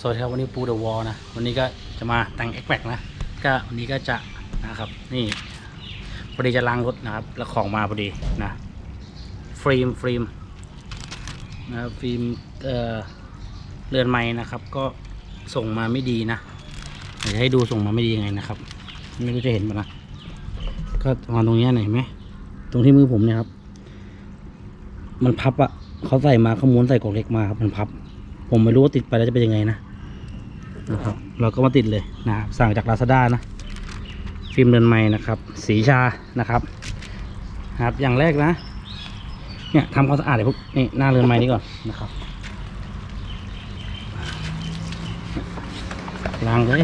สวัสดีครับวันนี้ปูเดอะวอลนะวันนี้ก็จะมาแต่งเอ็กแม็กนะก็วันนี้ก็จะนะครับนี่พอดีจะล้างรถนะครับ แล้วของมาพอดีนะฟิล์มฟิล์มนะครับฟิล์มเอ่อเรือนไม้นะครับ ก็ส่งมาไม่ดีนะเดี๋ยวจะให้ดูส่งมาไม่ดียังไงนะครับ ไม่รู้จะเห็นปะนะก็วางตรงนี้ยหน่อยเห็นไหมตรงที่มือผมเนี่ยครับ มันพับอะเขาใส่มาเขาม้วนใส่กล่องเล็กมาครับมันพับ ผมไม่รู้ว่าติดไปแล้วจะเป็นยังไงนะนะครับ เราก็มาติดเลยนะสั่งจากลาซาด้านะ ฟิล์มเรือนไม้นะครับ สีชานะครับครับอย่างแรกนะ เนี่ยทำความสะอาดเลยพวกนี่หน้าเรือนไม้นี้ก่อนนะครับล้างเลย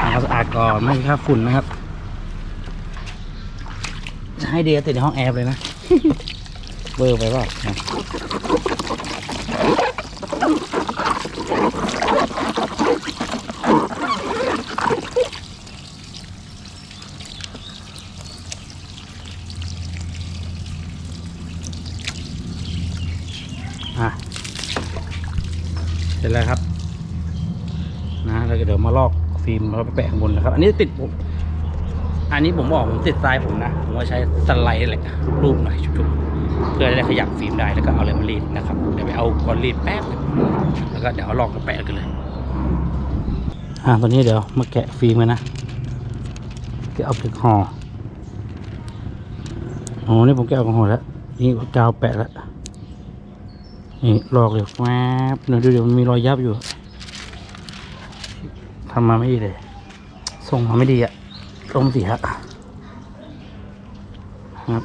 ทำความสะอาดก่อนไม่ค่าฝุ่นนะครับ จะให้เดียติดในห้องแอร์เลยนะ เบอร์ไปเปล่านี่เสร็จแล้วครับ นะแล้วก็เดี๋ยวมาลอกฟิล์มแล้วไปแปะข้างบนนะครับ อันนี้ติดผม อันนี้ผมบอกผมติดทรายผมนะ ผมว่าใช้สไลด์แหละรูปหน่อยชุบๆ เพื่อจะได้ขยับฟิล์มได้แล้วก็เอาอะไรมารีดนะครับเดี๋ยวไปเอาก้อนรีดแป๊บแล้วก็เดี๋ยวเอาลอกมาแปะกันเลยอ่าตอนนี้เดี๋ยวมาแกะฟิล์มกันนะแกะเอาถึงห่อโอ้นี่ผมแกะออกห่อแล้วนี่กาวแปะแล้วนี่ลอกเลยแวบเดี๋ยวดูเดี๋ยวมันมีรอยยับอยู่ทำมาไม่ดีเลยส่งมาไม่ดีอะลมเสียครับ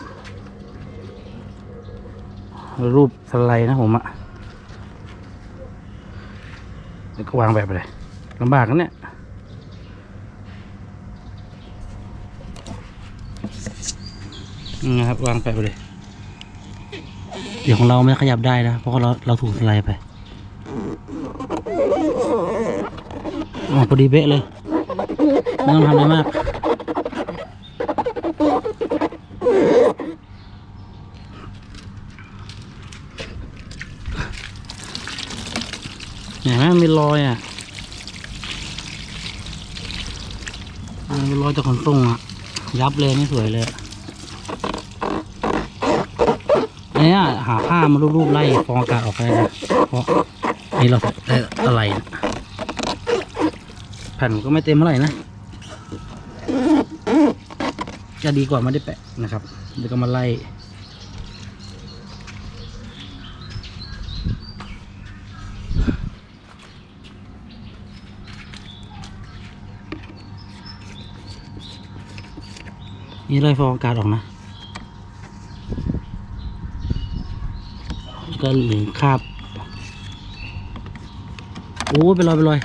รูปสไลด์นะผมอะวก็วางแบบไปเลยลำบากนะเนี่ยนี่นะครับวางไปไปเลย เดี๋ยวของเราไม่ขยับได้นะ เพราะเราเราถูกสไลด์ไปอ๋อพอดีเป๊ะเลย ไม่ต้องทำอะไรมาก เห็น ไหมมีรอยอะมันมีรอยจากขนส่งอะ ยับเลยไม่สวยเลยอันเนี้ยหาผ้ามารูปๆไล่ฟองอากาศออกไปนะเพราะนี่เราได้อะไรนะแผ่นก็ไม่เต็มเท่าไหร่นะ จะดีกว่าไม่ได้แปะนะครับเดี๋ยวก็มาไล่ นี่ไล่ฟองอากาศออกนะก็เหลือคราบ โอ้เป็นรอยเป็นรอย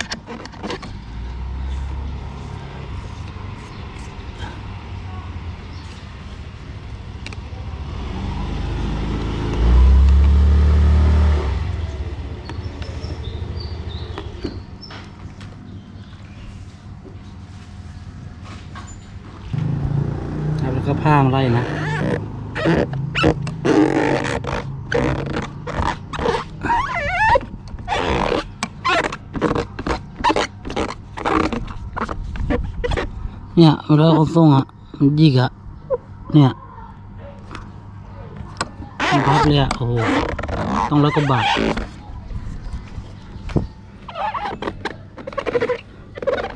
ก็ผ้ามาไล่นะเนี่ยเวลาเขาส่งอะมันยิกอะเนี่ยมันพับเลยอะโอ้โหต้องร้อยกว่าบาท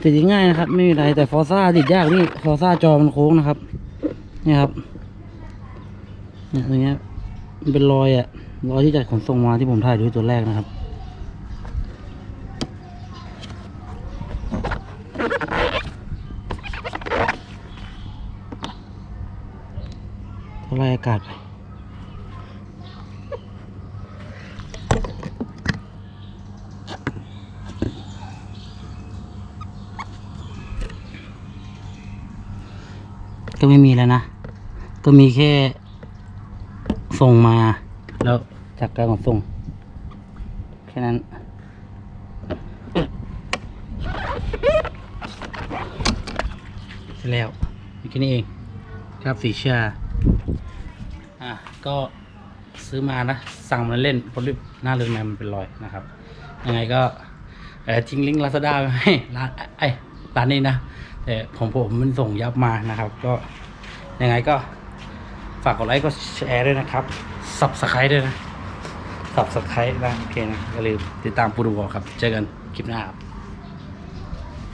ติดง่ายนะครับ ไม่มีอะไรแต่ฟอร์ซ่าติดยากนี่ฟอร์ซ่าจอมันโค้งนะครับ นี่ครับเนี่ยตรงเนี้ยมันเป็นรอยอะรอยที่จากขนส่งมาที่ผมถ่ายด้วยตัวแรกนะครับไล่อากาศไปก็ไม่มีแล้วนะ ก็มีแค่ส่งมา แล้วจากการขนส่ง แค่นั้นเสร็จแล้วแค่นี้เองครับสีชาอะก็ซื้อมานะ สั่งมาเล่นเพราะหน้าเรือนแมมันเป็นรอยนะครับ ยังไงก็ทิ้งลิงก์ลาซาด้าไว้ให้ร้านไอ้ร้านนี้นะแต่ของผมมันส่งยับมานะครับ ก็ยังไงก็ ฝากกดไลค์ก็แชร์ด้วยนะครับสับสไครต์ด้วยนะสับสไครต์นะโอเคนะอย่าลืมติดตามปูดูบอครับ เจอกันคลิปหน้าครับ